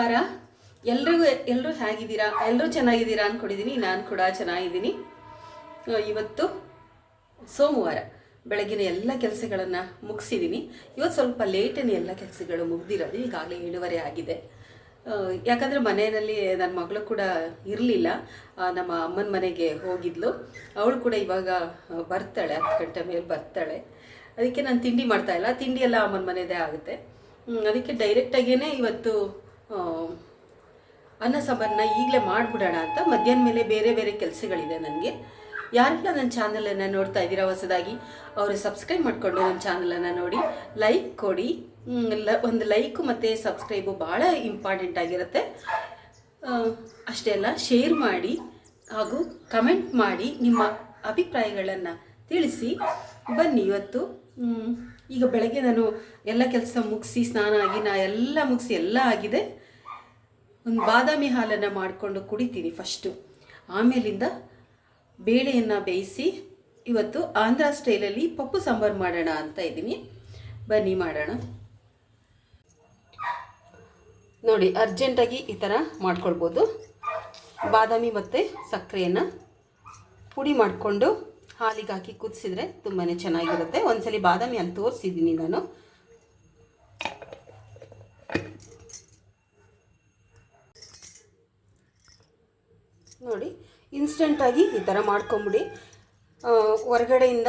ನಮಸ್ಕಾರ. ಎಲ್ರಿಗೂ ಎಲ್ಲರೂ ಹೇಗಿದ್ದೀರಾ? ಎಲ್ಲರೂ ಚೆನ್ನಾಗಿದ್ದೀರಾ ಅಂದ್ಕೊಂಡಿದ್ದೀನಿ ನಾನು ಕೂಡ ಚೆನ್ನಾಗಿದ್ದೀನಿ. ಇವತ್ತು ಸೋಮವಾರ. ಬೆಳಗಿನ ಎಲ್ಲ ಕೆಲಸಗಳನ್ನು ಮುಗಿಸಿದ್ದೀನಿ ಇವತ್ತು ಸ್ವಲ್ಪ ಲೇಟೇ ಎಲ್ಲ ಕೆಲಸಗಳು ಮುಗ್ದಿರೋದು. ಈಗಾಗಲೇ ಏಳುವರೆ ಆಗಿದೆ. ಯಾಕಂದರೆ ಮನೆಯಲ್ಲಿ ನನ್ನ ಮಗಳು ಕೂಡ ಇರಲಿಲ್ಲ. ನಮ್ಮ ಅಮ್ಮನ ಮನೆಗೆ ಹೋಗಿದ್ಲು. ಅವಳು ಕೂಡ ಇವಾಗ ಬರ್ತಾಳೆ. ಹತ್ತು ಗಂಟೆ ಮೇಲೆ ಬರ್ತಾಳೆ. ಅದಕ್ಕೆ ನಾನು ತಿಂಡಿ ಮಾಡ್ತಾ ಇಲ್ಲ. ತಿಂಡಿ ಎಲ್ಲ ಅಮ್ಮನ ಮನೆದೇ ಆಗುತ್ತೆ. ಅದಕ್ಕೆ ಡೈರೆಕ್ಟಾಗೇ ಇವತ್ತು ಅನ್ನ ಸಾಂಬಾರನ್ನ ಈಗಲೇ ಮಾಡಿಬಿಡೋಣ ಅಂತ ಮಧ್ಯಾಹ್ನ ಮೇಲೆ ಬೇರೆ ಬೇರೆ ಕೆಲಸಗಳಿದೆ ನನಗೆ. ಯಾರೆಲ್ಲ ನನ್ನ ಚಾನಲನ್ನು ನೋಡ್ತಾ ಇದ್ದೀರಾ ಹೊಸದಾಗಿ, ಅವರು ಸಬ್ಸ್ಕ್ರೈಬ್ ಮಾಡಿಕೊಂಡು ನನ್ನ ಚಾನಲನ್ನು ನೋಡಿ. ಲೈಕ್ ಕೊಡಿ. ಲ- ಒಂದು ಲೈಕು ಮತ್ತು ಸಬ್ಸ್ಕ್ರೈಬು ಭಾಳ ಇಂಪಾರ್ಟೆಂಟ್ ಆಗಿರುತ್ತೆ. ಅಷ್ಟೇ ಅಲ್ಲ ಶೇರ್ ಮಾಡಿ ಹಾಗೂ ಕಮೆಂಟ್ ಮಾಡಿ ನಿಮ್ಮ ಅಭಿಪ್ರಾಯಗಳನ್ನು ತಿಳಿಸಿ. ಬನ್ನಿ ಇವತ್ತು. ಈಗ ಬೆಳಗ್ಗೆ ನಾನು ಎಲ್ಲ ಕೆಲಸ ಮುಗಿಸಿ, ಸ್ನಾನ ಆಗಿ, ನಾ ಎಲ್ಲ ಮುಗಿಸಿ ಎಲ್ಲ ಆಗಿದೆ. ಒಂದು ಬಾದಾಮಿ ಹಾಲನ್ನು ಮಾಡಿಕೊಂಡು ಕುಡಿತೀನಿ ಫಸ್ಟು ಆಮೇಲಿಂದ ಬೇಳೆಯನ್ನು ಬೇಯಿಸಿ ಇವತ್ತು ಆಂಧ್ರ ಸ್ಟೈಲಲ್ಲಿ ಪಪ್ಪು ಸಾಂಬಾರು ಮಾಡೋಣ ಅಂತ ಇದ್ದೀನಿ. ಬನ್ನಿ ಮಾಡೋಣ. ನೋಡಿ ಅರ್ಜೆಂಟಾಗಿ ಈ ಥರ ಮಾಡ್ಕೊಳ್ಬೋದು. ಬಾದಾಮಿ ಮತ್ತು ಸಕ್ಕರೆಯನ್ನು ಪುಡಿ ಮಾಡಿಕೊಂಡು ಹಾಲಿಗೆ ಹಾಕಿ ಕುದಿಸಿದ್ರೆ ತುಂಬಾ ಚೆನ್ನಾಗಿರುತ್ತೆ. ಒಂದ್ಸಲಿ ಬಾದಾಮಿ ಅಲ್ಲಿ ತೋರಿಸಿದ್ದೀನಿ ನಾನು. ನೋಡಿ ಇನ್ಸ್ಟೆಂಟಾಗಿ ಈ ಥರ ಮಾಡ್ಕೊಂಬಿಡಿ. ಹೊರಗಡೆಯಿಂದ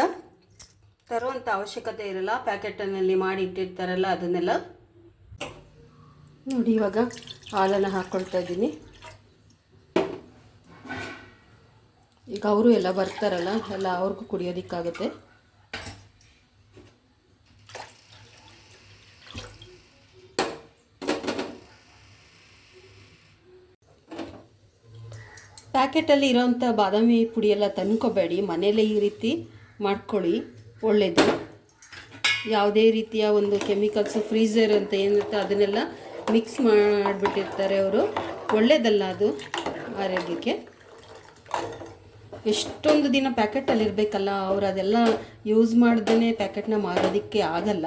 ತರುವಂಥ ಅವಶ್ಯಕತೆ ಇರಲ್ಲ, ಪ್ಯಾಕೆಟಲ್ಲಿ ಮಾಡಿ ಇಟ್ಟಿರ್ತಾರಲ್ಲ ಅದನ್ನೆಲ್ಲ. ನೋಡಿ, ಇವಾಗ ಹಾಲನ್ನು ಹಾಕ್ಕೊಳ್ತಾ ಇದ್ದೀನಿ. ಈಗ ಅವರು ಎಲ್ಲ ಬರ್ತಾರಲ್ಲ, ಎಲ್ಲ ಅವ್ರಿಗೂ ಕುಡಿಯೋದಕ್ಕಾಗುತ್ತೆ. ಪ್ಯಾಕೆಟಲ್ಲಿ ಇರೋವಂಥ ಬಾದಾಮಿ ಪುಡಿ ಎಲ್ಲ ತಂದ್ಕೋಬೇಡಿ. ಮನೆಯಲ್ಲೇ ಈ ರೀತಿ ಮಾಡ್ಕೊಳ್ಳಿ. ಒಳ್ಳೆಯದು ಯಾವುದೇ ರೀತಿಯ ಒಂದು ಕೆಮಿಕಲ್ಸು ಫ್ರೀಝರ್ ಅಂತ ಏನಿರುತ್ತೆ ಅದನ್ನೆಲ್ಲ ಮಿಕ್ಸ್ ಮಾಡಿಬಿಟ್ಟಿರ್ತಾರೆ ಅವರು. ಒಳ್ಳೆಯದಲ್ಲ ಅದು ಆರೋಗ್ಯಕ್ಕೆ. ಎಷ್ಟೊಂದು ದಿನ ಪ್ಯಾಕೆಟಲ್ಲಿ ಇರಬೇಕಲ್ಲ ಅವರು ಅದೆಲ್ಲ ಯೂಸ್ ಮಾಡ್ದೇ ಪ್ಯಾಕೆಟ್ನ ಮಾರೋದಕ್ಕೆ ಆಗಲ್ಲ.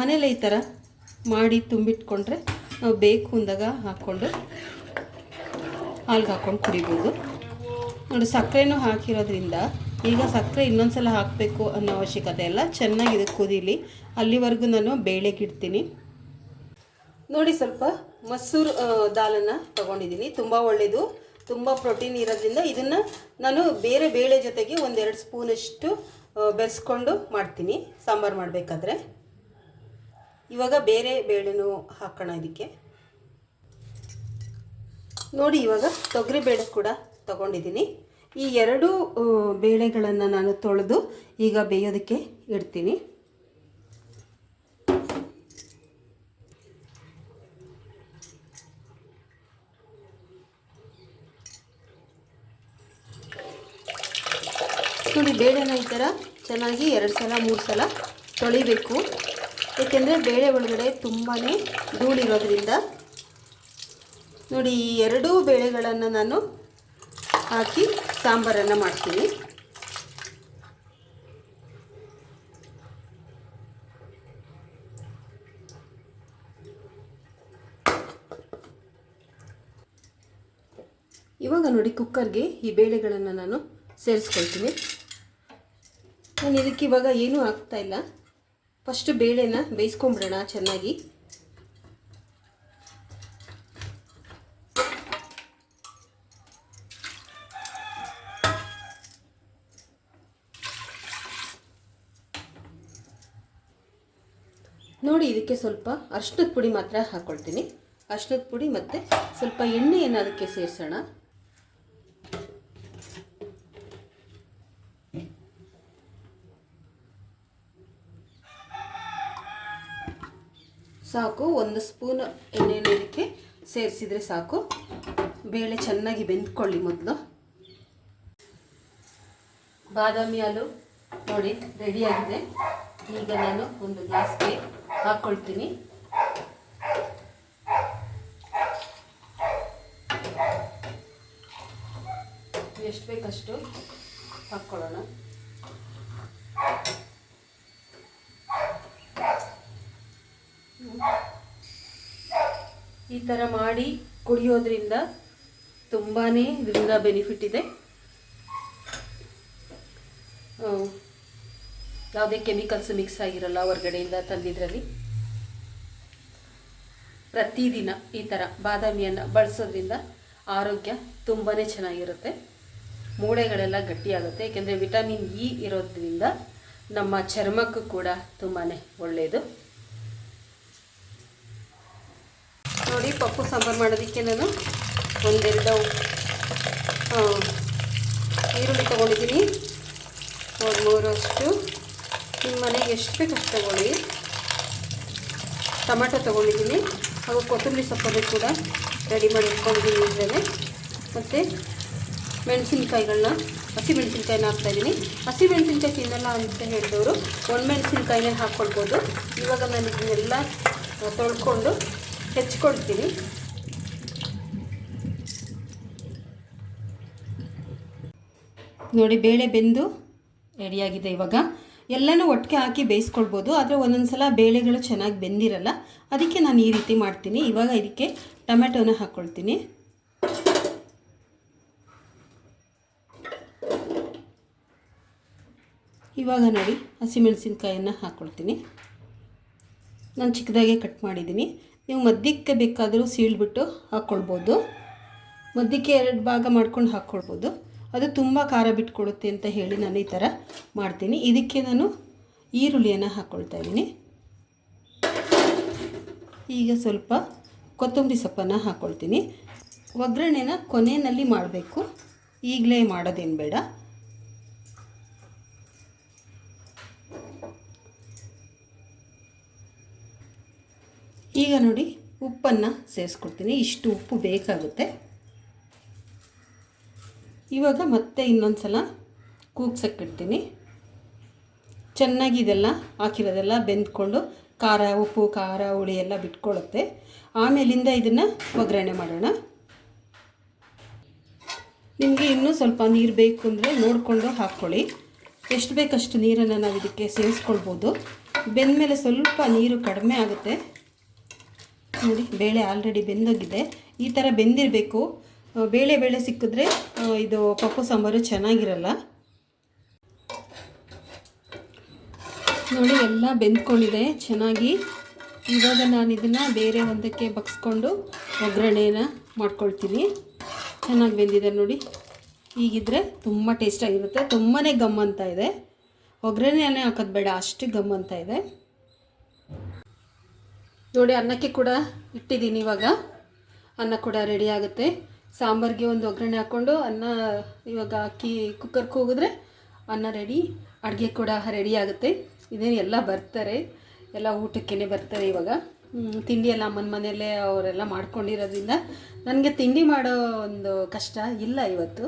ಮನೇಲೆ ಈ ಥರ ಮಾಡಿ ತುಂಬಿಟ್ಕೊಂಡ್ರೆ ನಾವು ಬೇಕು ಅಂದಾಗ ಹಾಕ್ಕೊಂಡು ಹಾಲ್ಗೆ ಹಾಕ್ಕೊಂಡು ಕುಡಿಬೋದು. ನೋಡಿ, ಸಕ್ಕರೆನೂ ಹಾಕಿರೋದ್ರಿಂದ ಈಗ ಸಕ್ಕರೆ ಇನ್ನೊಂದ್ಸಲ ಹಾಕಬೇಕು ಅನ್ನೋ ಅವಶ್ಯಕತೆ ಇಲ್ಲ. ಚೆನ್ನಾಗಿ ಇದು ಕುದೀಲಿ. ಅಲ್ಲಿವರೆಗೂ ನಾನು ಬೇಳೆಗಿಡ್ತೀನಿ ನೋಡಿ, ಸ್ವಲ್ಪ ಮೊಸರು ದಾಲನ್ನು ತೊಗೊಂಡಿದ್ದೀನಿ. ತುಂಬ ಒಳ್ಳೆಯದು ತುಂಬ ಪ್ರೋಟೀನ್ ಇರೋದ್ರಿಂದ ಇದನ್ನು ನಾನು ಬೇರೆ ಬೇಳೆ ಜೊತೆಗೆ ಒಂದೆರಡು ಸ್ಪೂನಷ್ಟು ಬೆರೆಸ್ಕೊಂಡು ಮಾಡ್ತೀನಿ. ಸಾಂಬಾರು ಮಾಡಬೇಕಾದ್ರೆ. ಇವಾಗ ಬೇರೆ ಬೇಳೆನೂ ಹಾಕೋಣ ಇದಕ್ಕೆ. ನೋಡಿ, ಇವಾಗ ತೊಗರಿ ಬೇಳೆ ಕೂಡ ತಗೊಂಡಿದ್ದೀನಿ. ಈ ಎರಡು ಬೇಳೆಗಳನ್ನು ನಾನು ತೊಳೆದು ಈಗ ಬೇಯೋದಕ್ಕೆ ಇಡ್ತೀನಿ. ನೋಡಿ, ಬೇಳೆನ ಈ ಥರ ಚೆನ್ನಾಗಿ ಎರಡು ಸಲ, ಮೂರು ಸಲ ತೊಳಿಬೇಕು. ಏಕೆಂದರೆ ಬೇಳೆ ಒಳಗಡೆ ತುಂಬಾ ಧೂಳಿರೋದ್ರಿಂದ ನೋಡಿ, ಈ ಎರಡೂ ಬೇಳೆಗಳನ್ನು ನಾನು ಹಾಕಿ ಸಾಂಬಾರನ್ನು ಮಾಡ್ತೀನಿ. ಇವಾಗ ನೋಡಿ, ಕುಕ್ಕರ್ಗೆ ಈ ಬೇಳೆಗಳನ್ನು ನಾನು ಸೇರಿಸ್ಕೊಳ್ತೀನಿ. ನಾನು ಇದಕ್ಕೆ ಇವಾಗ ಏನೂ ಇಲ್ಲ. ಫಸ್ಟ್ ಬೇಳೆನ ಬೇಯಿಸ್ಕೊಂಬಿಡೋಣ ಚೆನ್ನಾಗಿ. ನೋಡಿ ಇದಕ್ಕೆ ಸ್ವಲ್ಪ ಅರ್ಶಿನದ ಪುಡಿ ಮಾತ್ರ ಹಾಕ್ಕೊಳ್ತೀನಿ ಅರ್ಶಿನದ ಪುಡಿ ಮತ್ತು ಸ್ವಲ್ಪ ಎಣ್ಣೆಯನ್ನು ಅದಕ್ಕೆ ಸೇರಿಸೋಣ. ಸಾಕು, ಒಂದು ಸ್ಪೂನ್ ಎಣ್ಣೆನ ಇದಕ್ಕೆ ಸೇರಿಸಿದರೆ ಸಾಕು. ಬೇಳೆ ಚೆನ್ನಾಗಿ ಬೆಂದ್ಕೊಳ್ಳಿ ಮೊದಲು. ಬಾದಾಮಿ ಹಾಲು ನೋಡಿ ರೆಡಿಯಾಗಿದೆ ಈಗ ನಾನು ಒಂದು ಗ್ಲಾಸ್ಗೆ ಹಾಕ್ಕೊಳ್ತೀನಿ ಎಷ್ಟು ಬೇಕಷ್ಟು ಹಾಕ್ಕೊಳ್ಳೋಣ. ಈ ಥರ ಮಾಡಿ ಕುಡಿಯೋದ್ರಿಂದ ತುಂಬಾ ಇದರಿಂದ ಬೆನಿಫಿಟ್ ಇದೆ. ಯಾವುದೇ ಕೆಮಿಕಲ್ಸ್ ಮಿಕ್ಸ್ ಆಗಿರಲ್ಲ ಹೊರಗಡೆಯಿಂದ ತಂದಿದ್ರಲ್ಲಿ? ಪ್ರತಿದಿನ ಈ ಥರ ಬಾದಾಮಿಯನ್ನು ಬಳಸೋದ್ರಿಂದ ಆರೋಗ್ಯ ತುಂಬಾ ಚೆನ್ನಾಗಿರುತ್ತೆ. ಮೂಳೆಗಳೆಲ್ಲ ಗಟ್ಟಿಯಾಗುತ್ತೆ. ಏಕೆಂದರೆ ವಿಟಮಿನ್ ಇ ಇರೋದ್ರಿಂದ ನಮ್ಮ ಚರ್ಮಕ್ಕೂ ಕೂಡ ತುಂಬಾ ಒಳ್ಳೆಯದು ನೋಡಿ, ಪಪ್ಪು ಸಾಂಬಾರು ಮಾಡೋದಕ್ಕೆ ನಾನು ಒಂದೆರಡು ಈರುಳ್ಳಿ ತೊಗೊಂಡಿದ್ದೀನಿ. ಒಂದು ಮೂರಷ್ಟು ನಿಮ್ಮ ಮನೆಗೆ ಎಷ್ಟು ಬೇಕು ಅಷ್ಟು ತಗೊಳ್ಳಿ. ಟೊಮೆಟೊ ತೊಗೊಂಡಿದ್ದೀನಿ ಹಾಗೂ ಕೊತ್ತಂಬರಿ ಸೊಪ್ಪನ್ನು ಕೂಡ ರೆಡಿ ಮಾಡಿ ಇಟ್ಕೊಂಡಿದ್ದೀನಿ ಇದರಲ್ಲೇ ಮತ್ತು ಮೆಣಸಿನ್ಕಾಯಿಗಳನ್ನ ಹಸಿ ಮೆಣಸಿನ್ಕಾಯಿನ ಹಾಕ್ತಾಯಿದ್ದೀನಿ ಹಸಿ ಮೆಣಸಿನ್ಕಾಯಿ ತಿನ್ನಲ್ಲ ಅಂತ ಹೇಳಿದವರು ಒಣ ಮೆಣಸಿನ್ಕಾಯಿನೇ ಹಾಕ್ಕೊಳ್ಬೋದು. ಇವಾಗ ನಾನು ಇದನ್ನೆಲ್ಲ ತೊಳ್ಕೊಂಡು ಹೆಚ್ಕೊಳ್ತೀನಿ. ನೋಡಿ, ಬೇಳೆ ಬೆಂದು ರೆಡಿಯಾಗಿದೆ ಇವಾಗ. ಎಲ್ಲನೂ ಒಟ್ಟಿಗೆ ಹಾಕಿ ಬೇಯಿಸ್ಕೊಳ್ಬೋದು. ಆದರೆ ಒಂದೊಂದು ಸಲ ಬೇಳೆಗಳು ಚೆನ್ನಾಗಿ ಬೆಂದಿರಲ್ಲ, ಅದಕ್ಕೆ ನಾನು ಈ ರೀತಿ ಮಾಡ್ತೀನಿ. ಇವಾಗ ಇದಕ್ಕೆ ಟೊಮೆಟೊನ ಹಾಕ್ಕೊಳ್ತೀನಿ ಇವಾಗ ನೋಡಿ, ಹಸಿಮೆಣಸಿನ್ಕಾಯನ್ನು ಹಾಕ್ಕೊಳ್ತೀನಿ ನಾನು ಚಿಕ್ಕದಾಗೆ ಕಟ್ ಮಾಡಿದ್ದೀನಿ. ನೀವು ಮದ್ಯಕ್ಕೆ ಬೇಕಾದರೂ ಸೀಳ್ಬಿಟ್ಟು ಹಾಕ್ಕೊಳ್ಬೋದು ಮಧ್ಯಕ್ಕೆ ಎರಡು ಭಾಗ ಮಾಡ್ಕೊಂಡು ಹಾಕ್ಕೊಳ್ಬೋದು ಅದು ತುಂಬ ಖಾರ ಬಿಟ್ಕೊಡುತ್ತೆ ಅಂತ ಹೇಳಿ ನಾನು ಈ ಥರ ಮಾಡ್ತೀನಿ. ಇದಕ್ಕೆ ನಾನು ಈರುಳ್ಳಿಯನ್ನು ಹಾಕ್ಕೊಳ್ತಾ ಇದ್ದೀನಿ. ಈಗ ಸ್ವಲ್ಪ ಕೊತ್ತಂಬರಿ ಸೊಪ್ಪನ್ನು ಹಾಕ್ಕೊಳ್ತೀನಿ ಒಗ್ಗರಣೆನ ಕೊನೆಯಲ್ಲಿ ಮಾಡಬೇಕು. ಈಗಲೇ ಮಾಡೋದೇನು ಬೇಡ. ಈಗ ನೋಡಿ ಉಪ್ಪನ್ನು ಸೇರಿಸ್ಕೊಡ್ತೀನಿ. ಇಷ್ಟು ಉಪ್ಪು ಬೇಕಾಗುತ್ತೆ. ಇವಾಗ ಮತ್ತೆ ಇನ್ನೊಂದು ಸಲ ಕೂಗ್ಸಕ್ಕಿಡ್ತೀನಿ. ಚೆನ್ನಾಗಿ ಇದೆಲ್ಲ ಹಾಕಿರೋದೆಲ್ಲ ಬೆಂದ್ಕೊಂಡು ಖಾರ, ಉಪ್ಪು, ಖಾರ, ಹುಳಿ ಎಲ್ಲ ಬಿಟ್ಕೊಳ್ಳುತ್ತೆ. ಆಮೇಲಿಂದ ಇದನ್ನು ಒಗ್ಗರಣೆ ಮಾಡೋಣ. ನಿಮಗೆ ಇನ್ನೂ ಸ್ವಲ್ಪ ನೀರು ಬೇಕು ಅಂದರೆ ನೋಡಿಕೊಂಡು ಹಾಕ್ಕೊಳ್ಳಿ. ಎಷ್ಟು ಬೇಕಷ್ಟು ನೀರನ್ನು ನಾವು ಇದಕ್ಕೆ ಸೇರಿಸ್ಕೊಳ್ಬೋದು. ಬೆಂದಮೇಲೆ ಸ್ವಲ್ಪ ನೀರು ಕಡಿಮೆ ಆಗುತ್ತೆ. ನೋಡಿ, ಬೇಳೆ ಆಲ್ರೆಡಿ ಬೆಂದೋಗಿದೆ. ಈ ಥರ ಬೆಂದಿರಬೇಕು. ಬೇಳೆ ಬೇಳೆ ಸಿಕ್ಕಿದ್ರೆ ಇದು ಪಪ್ಪು ಸಾಂಬಾರು ಚೆನ್ನಾಗಿರಲ್ಲ? ನೋಡಿ, ಎಲ್ಲ ಬೆಂದ್ಕೊಂಡಿದೆ, ಚೆನ್ನಾಗಿ. ಇವಾಗ ನಾನು ಇದನ್ನು ಬೇರೆ ಒಂದಕ್ಕೆ ಬಗ್ಸ್ಕೊಂಡು ಒಗ್ಗರಣೆನ ಮಾಡ್ಕೊಳ್ತೀನಿ. ಚೆನ್ನಾಗಿ ಬೆಂದಿದೆ ನೋಡಿ. ಹೀಗಿದ್ರೆ ತುಂಬ ಟೇಸ್ಟಾಗಿರುತ್ತೆ ತುಂಬಾ ಗಮ್ ಅಂತ ಇದೆ. ಒಗ್ಗರಣೆನೇ ಹಾಕೋದು ಬೇಡ, ಅಷ್ಟು ಗಮ್ ಅಂತ ಇದೆ. ನೋಡಿ, ಅನ್ನಕ್ಕೆ ಕೂಡ ಇಟ್ಟಿದ್ದೀನಿ ಇವಾಗ. ಅನ್ನ ಕೂಡ ರೆಡಿ ಆಗುತ್ತೆ. ಸಾಂಬಾರಿಗೆ ಒಂದು ಒಗ್ಗರಣೆ ಹಾಕ್ಕೊಂಡು ಅನ್ನ, ಇವಾಗ ಅಕ್ಕಿ ಕುಕ್ಕರ್ಗೆ ಹೋಗಿದ್ರೆ ಅನ್ನ ರೆಡಿ ಅಡುಗೆ ಕೂಡ ರೆಡಿ ಆಗುತ್ತೆ. ಇದೇನು ಎಲ್ಲ ಬರ್ತಾರೆ, ಎಲ್ಲ ಊಟಕ್ಕೇ ಬರ್ತಾರೆ ಇವಾಗ. ತಿಂಡಿ ಎಲ್ಲ ಅಮ್ಮನ ಮನೆಯಲ್ಲೇ ಅವರೆಲ್ಲ ಮಾಡ್ಕೊಂಡಿರೋದ್ರಿಂದ ನನಗೆ ತಿಂಡಿ ಮಾಡೋ ಒಂದು ಕಷ್ಟ ಇಲ್ಲ ಇವತ್ತು.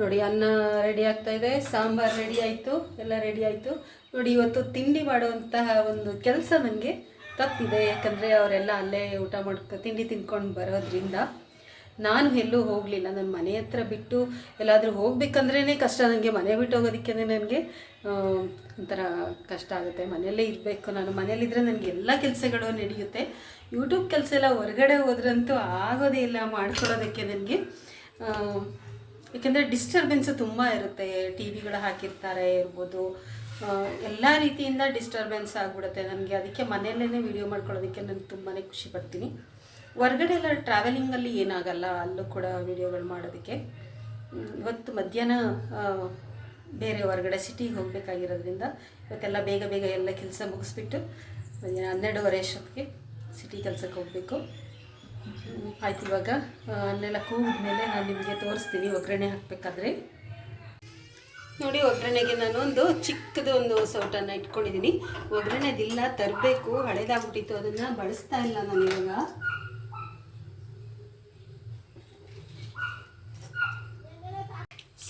ನೋಡಿ, ಅನ್ನ ರೆಡಿ ಆಗ್ತಾ ಇದೆ, ಸಾಂಬಾರು ರೆಡಿ ಆಯಿತು, ಎಲ್ಲ ರೆಡಿ ಆಯಿತು. ನೋಡಿ, ಇವತ್ತು ತಿಂಡಿ ಮಾಡುವಂತಹ ಒಂದು ಕೆಲಸ ನನಗೆ ತಪ್ಪಿದೆ, ಯಾಕಂದರೆ ಅವರೆಲ್ಲ ಅಲ್ಲೇ ಊಟ ಮಾಡ್ಕೊ, ತಿಂಡಿ ತಿನ್ಕೊಂಡು ಬರೋದ್ರಿಂದ ನಾನು ಎಲ್ಲೂ ಹೋಗಲಿಲ್ಲ. ನನ್ನ ಮನೆ ಹತ್ರ ಬಿಟ್ಟು ಎಲ್ಲಾದರೂ ಹೋಗ್ಬೇಕಂದ್ರೇ ಕಷ್ಟ. ನನಗೆ ಮನೆ ಬಿಟ್ಟು ಹೋಗೋದಕ್ಕೆ ನನಗೆ ಒಂಥರ ಕಷ್ಟ ಆಗುತ್ತೆ. ಮನೆಯಲ್ಲೇ ಇರಬೇಕು. ನಾನು ಮನೇಲಿದ್ದರೆ ನನಗೆ ಎಲ್ಲ ಕೆಲಸಗಳು ನಡೆಯುತ್ತೆ. ಯೂಟ್ಯೂಬ್ ಕೆಲಸ ಎಲ್ಲ ಹೊರಗಡೆ ಹೋದ್ರಂತೂ ಆಗೋದೇ ಇಲ್ಲ. ಮಾಡ್ಕೊಳ್ಳೋದಕ್ಕೆ ನನಗೆ ಯಾಕೆಂದರೆ ಡಿಸ್ಟರ್ಬೆನ್ಸ್ ತುಂಬ ಇರುತ್ತೆ. ಟಿ ವಿಗಳು ಹಾಕಿರ್ತಾರೆ, ಇರ್ಬೋದು. ಎಲ್ಲ ರೀತಿಯಿಂದ ಡಿಸ್ಟರ್ಬೆನ್ಸ್ ಆಗಿಬಿಡುತ್ತೆ ನನಗೆ. ಅದಕ್ಕೆ ಮನೆಯಲ್ಲೇ ವಿಡಿಯೋ ಮಾಡ್ಕೊಳ್ಳೋದಕ್ಕೆ ನಾನು ತುಂಬಾ ಖುಷಿ ಪಡ್ತೀನಿ. ಹೊರಗಡೆ ಎಲ್ಲ ಟ್ರಾವೆಲಿಂಗಲ್ಲಿ ಏನಾಗಲ್ಲ, ಅಲ್ಲೂ ಕೂಡ ವಿಡಿಯೋಗಳು ಮಾಡೋದಕ್ಕೆ. ಇವತ್ತು ಮಧ್ಯಾಹ್ನ ಬೇರೆ ಹೊರಗಡೆ ಸಿಟಿಗೆ ಹೋಗಬೇಕಾಗಿರೋದ್ರಿಂದ ಇವತ್ತೆಲ್ಲ ಬೇಗ ಬೇಗ ಎಲ್ಲ ಕೆಲಸ ಮುಗಿಸ್ಬಿಟ್ಟು ಮಧ್ಯಾಹ್ನ ಹನ್ನೆರಡುವರೆ ಅಷ್ಟೊತ್ತಿಗೆ ಸಿಟಿ ಕೆಲಸಕ್ಕೆ ಹೋಗಬೇಕು. ಆಯ್ತು ಇವಾಗ. ಅನ್ನೆಲ್ಲ ಕೂಗಿದ್ಮೇಲೆ ನಾನು ನಿಮಗೆ ತೋರಿಸ್ತೀನಿ, ಒಗ್ಗರಣೆ ಹಾಕಬೇಕಾದ್ರೆ. ನೋಡಿ, ಒಗ್ಗರಣೆಗೆ ನಾನು ಒಂದು ಚಿಕ್ಕದು ಒಂದು ಸೌಟನ್ನು ಇಟ್ಕೊಂಡಿದ್ದೀನಿ. ಒಗ್ಗರಣೆದಿಲ್ಲ, ತರಬೇಕು, ಹಳೇದಾಗ್ಬಿಟ್ಟಿತ್ತು, ಅದನ್ನು ಬಳಸ್ತಾ ಇಲ್ಲ ನಾನು ಇವಾಗ.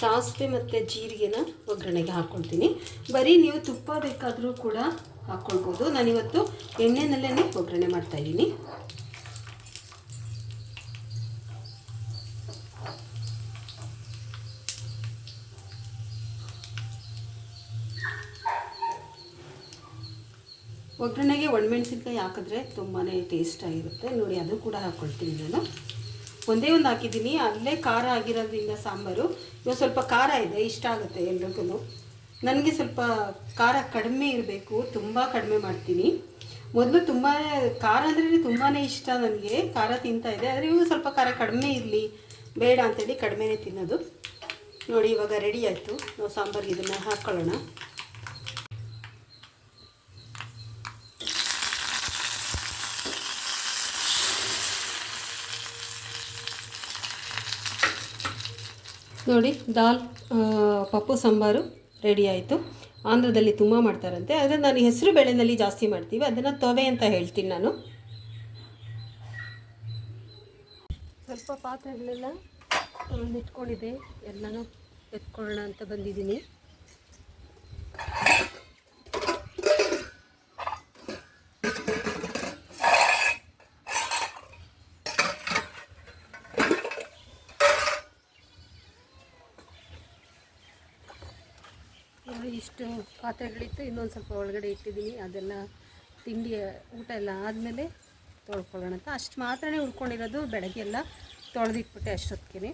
ಸಾಸಿವೆ ಮತ್ತು ಜೀರಿಗೆನ ಒಗ್ಗರಣೆಗೆ ಹಾಕ್ಕೊಳ್ತೀನಿ ಬರೀ ನೀವು ತುಪ್ಪ ಬೇಕಾದರೂ ಕೂಡ ಹಾಕ್ಕೊಳ್ಬೋದು ನಾನಿವತ್ತು ಎಣ್ಣೆನಲ್ಲೇ ಒಗ್ಗರಣೆ ಮಾಡ್ತಾಯಿದ್ದೀನಿ ಒಗ್ಗರಣೆಗೆ ಒಣಮೆಣಸಿನ್ಕಾಯಿ ಹಾಕಿದ್ರೆ ತುಂಬಾ ಟೇಸ್ಟ್ ಆಗಿರುತ್ತೆ. ನೋಡಿ, ಅದು ಕೂಡ ಹಾಕ್ಕೊಳ್ತೀನಿ ನಾನು. ಒಂದೇ ಒಂದು ಹಾಕಿದ್ದೀನಿ. ಅಲ್ಲೇ ಖಾರ ಆಗಿರೋದ್ರಿಂದ ಸಾಂಬಾರು. ಇವಾಗ ಸ್ವಲ್ಪ ಖಾರ ಇದೆ, ಇಷ್ಟ ಆಗುತ್ತೆ ಎಲ್ರಿಗೂ ನನಗೆ ಸ್ವಲ್ಪ ಖಾರ ಕಡಿಮೆ ಇರಬೇಕು, ತುಂಬ ಕಡಿಮೆ ಮಾಡ್ತೀನಿ. ಮೊದಲು ತುಂಬ ಖಾರ ಅಂದರೆ ತುಂಬಾ ಇಷ್ಟ ನನಗೆ. ಖಾರ ತಿಂತಾ ಇದೆ ಆದರೆ ಇವಾಗ ಸ್ವಲ್ಪ ಖಾರ ಕಡಿಮೆ ಇರಲಿ, ಬೇಡ ಅಂತೇಳಿ ಕಡಿಮೆನೇ ತಿನ್ನೋದು. ನೋಡಿ, ಇವಾಗ ರೆಡಿ ಆಯಿತು. ನಾವು ಸಾಂಬಾರಿಗೆ ಇದನ್ನು ಹಾಕ್ಕೊಳ್ಳೋಣ ನೋಡಿ, ದಾಲ್ ಪಪ್ಪು ಸಾಂಬಾರು ರೆಡಿ ಆಯಿತು. ಆಂಧ್ರದಲ್ಲಿ ತುಂಬ ಮಾಡ್ತಾರಂತೆ. ಆದರೆ ನಾನು ಹೆಸರು ಬೇಳೆನಲ್ಲಿ ಜಾಸ್ತಿ ಮಾಡ್ತೀವಿ. ಅದನ್ನು ತೊವೆ ಅಂತ ಹೇಳ್ತೀನಿ ನಾನು. ಸ್ವಲ್ಪ ಪಾತ್ರೆಗಳೆಲ್ಲ ಇಟ್ಕೊಂಡಿದೆ ಎಲ್ಲನೂ ಎತ್ಕೊಳ್ಳೋಣ ಅಂತ ಬಂದಿದ್ದೀನಿ ನೋಡಿ ಇಷ್ಟು ಪಾತ್ರೆಗಳಿತ್ತು, ಇನ್ನೊಂದು ಸ್ವಲ್ಪ ಒಳಗಡೆ ಇಟ್ಟಿದ್ದೀನಿ. ಅದೆಲ್ಲ ತಿಂಡಿ, ಊಟ ಎಲ್ಲ ಆದಮೇಲೆ ತೊಳ್ಕೊಳ್ಳೋಣ ಅಂತ. ಅಷ್ಟು ಮಾತ್ರನೇ ಉಳ್ಕೊಂಡಿರೋದು ಬೆಳಗ್ಗೆ ಎಲ್ಲ ತೊಳೆದಿಟ್ಬಿಟ್ಟೆ ಅಷ್ಟೊತ್ತಿಗೆ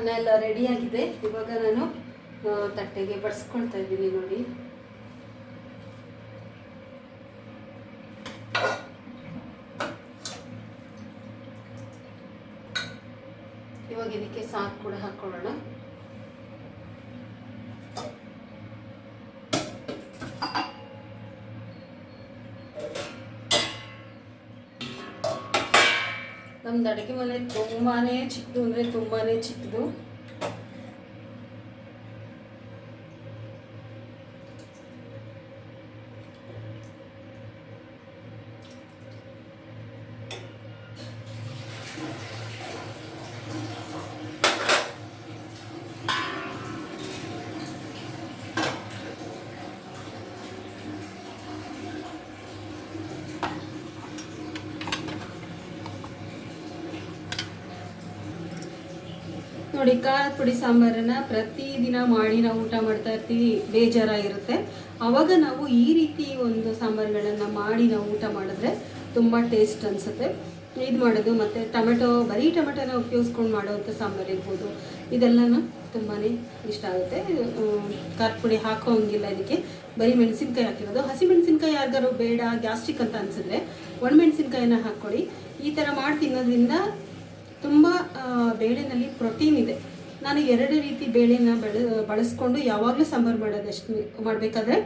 ಅನ್ನ ಎಲ್ಲ ರೆಡಿಯಾಗಿದೆ ಇವಾಗ ನಾನು ತಟ್ಟೆಗೆ ಬಡಿಸ್ಕೊಳ್ತಾ ಇದ್ದೀನಿ ನೋಡಿ. ಇವಾಗ ಇದಕ್ಕೆ ಸಾರು ಕೂಡ ಹಾಕೊಳ್ಳೋಣ ನಮ್ದು ಅಡುಗೆ ಮನೆ ತುಂಬಾನೇ ಚಿಕ್ಕದು ಅಂದರೆ ತುಂಬಾನೇ ಚಿಕ್ಕದು ನೋಡಿ, ಖಾರದ ಪುಡಿ ಸಾಂಬಾರನ್ನ ಪ್ರತಿದಿನ ಮಾಡಿ ನಾವು ಊಟ ಮಾಡ್ತಾ ಇರ್ತೀವಿ, ಬೇಜಾರಾಗಿರುತ್ತೆ. ಆವಾಗ ನಾವು ಈ ರೀತಿ ಒಂದು ಸಾಂಬಾರುಗಳನ್ನು ಮಾಡಿ ನಾವು ಊಟ ಮಾಡಿದ್ರೆ ತುಂಬ ಟೇಸ್ಟ್ ಅನಿಸುತ್ತೆ. ಇದು ಮಾಡೋದು, ಮತ್ತು ಟೊಮೆಟೊ, ಬರೀ ಟೊಮೆಟೊನ ಉಪಯೋಗಿಸ್ಕೊಂಡು ಮಾಡೋವಂಥ ಸಾಂಬಾರು ಇರ್ಬೋದು. ಇದೆಲ್ಲನೂ ತುಂಬಾ ಇಷ್ಟ ಆಗುತ್ತೆ. ಖಾರದ ಪುಡಿ ಹಾಕೋ ಹಂಗಿಲ್ಲ ಇದಕ್ಕೆ. ಬರೀ ಮೆಣಸಿನ್ಕಾಯಿ ಹಾಕಿರೋದು. ಹಸಿ ಮೆಣಸಿನ್ಕಾಯಿ ಯಾರಿಗಾರು ಬೇಡ, ಗ್ಯಾಸ್ಟ್ರಿಕ್ ಅಂತ ಅನಿಸಿದ್ರೆ ಒಣಮೆಣಸಿನ್ಕಾಯಿನ ಹಾಕ್ಕೊಳ್ಳಿ. ಈ ಥರ ಮಾಡಿ ತಿನ್ನೋದ್ರಿಂದ ತುಂಬ ಬೇಳೆನಲ್ಲಿ ಪ್ರೋಟೀನ್ ಇದೆ. ನಾನು ಎರಡು ರೀತಿ ಬೇಳೆನ ಬೆಳೆ, ಬಳಸ್ಕೊಂಡು ಯಾವಾಗಲೂ ಸಾಂಬಾರು ಮಾಡೋದಷ್ಟು, ಮಾಡಬೇಕಾದ್ರೆ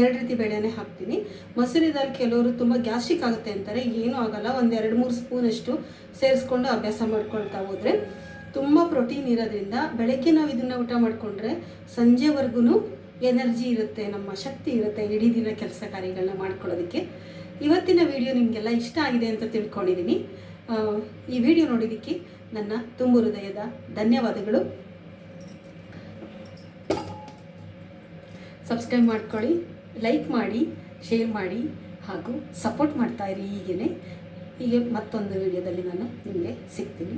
ಎರಡು ರೀತಿ ಬೇಳೆನೇ ಹಾಕ್ತೀನಿ. ಮೊಸರು ದಾಲ್ ಕೆಲವರು ತುಂಬ ಗ್ಯಾಸ್ಟ್ರಿಕ್ ಆಗುತ್ತೆ ಅಂತಾರೆ. ಏನೂ ಆಗಲ್ಲ. ಒಂದು ಎರಡು, ಮೂರು ಸ್ಪೂನಷ್ಟು ಸೇರಿಸ್ಕೊಂಡು ಅಭ್ಯಾಸ ಮಾಡ್ಕೊಳ್ತಾ ಹೋದರೆ ತುಂಬ ಪ್ರೋಟೀನ್ ಇರೋದ್ರಿಂದ ಬೆಳಗ್ಗೆ ನಾವು ಇದನ್ನು ಊಟ ಮಾಡಿಕೊಂಡ್ರೆ ಸಂಜೆವರೆಗೂ ಎನರ್ಜಿ ಇರುತ್ತೆ, ನಮ್ಮ ಶಕ್ತಿ ಇರುತ್ತೆ ಇಡೀ ದಿನ ಕೆಲಸ ಕಾರ್ಯಗಳನ್ನ ಮಾಡ್ಕೊಳ್ಳೋದಕ್ಕೆ. ಇವತ್ತಿನ ವಿಡಿಯೋ ನಿಮಗೆಲ್ಲ ಇಷ್ಟ ಆಗಿದೆ ಅಂತ ತಿಳ್ಕೊಂಡಿದ್ದೀನಿ ಈ ವಿಡಿಯೋ ನೋಡಿದ್ದಕ್ಕೆ ನನ್ನ ತುಂಬು ಹೃದಯದ ಧನ್ಯವಾದಗಳು. ಸಬ್ಸ್ಕ್ರೈಬ್ ಮಾಡ್ಕೊಳ್ಳಿ ಲೈಕ್ ಮಾಡಿ ಶೇರ್ ಮಾಡಿ, ಹಾಗೂ ಸಪೋರ್ಟ್ ಮಾಡ್ತಾ ಇರಿ. ಹೀಗೇ ಹೀಗೆ ಮತ್ತೊಂದು ವಿಡಿಯೋದಲ್ಲಿ ನಾನು ನಿಮಗೆ ಸಿಗ್ತೀನಿ.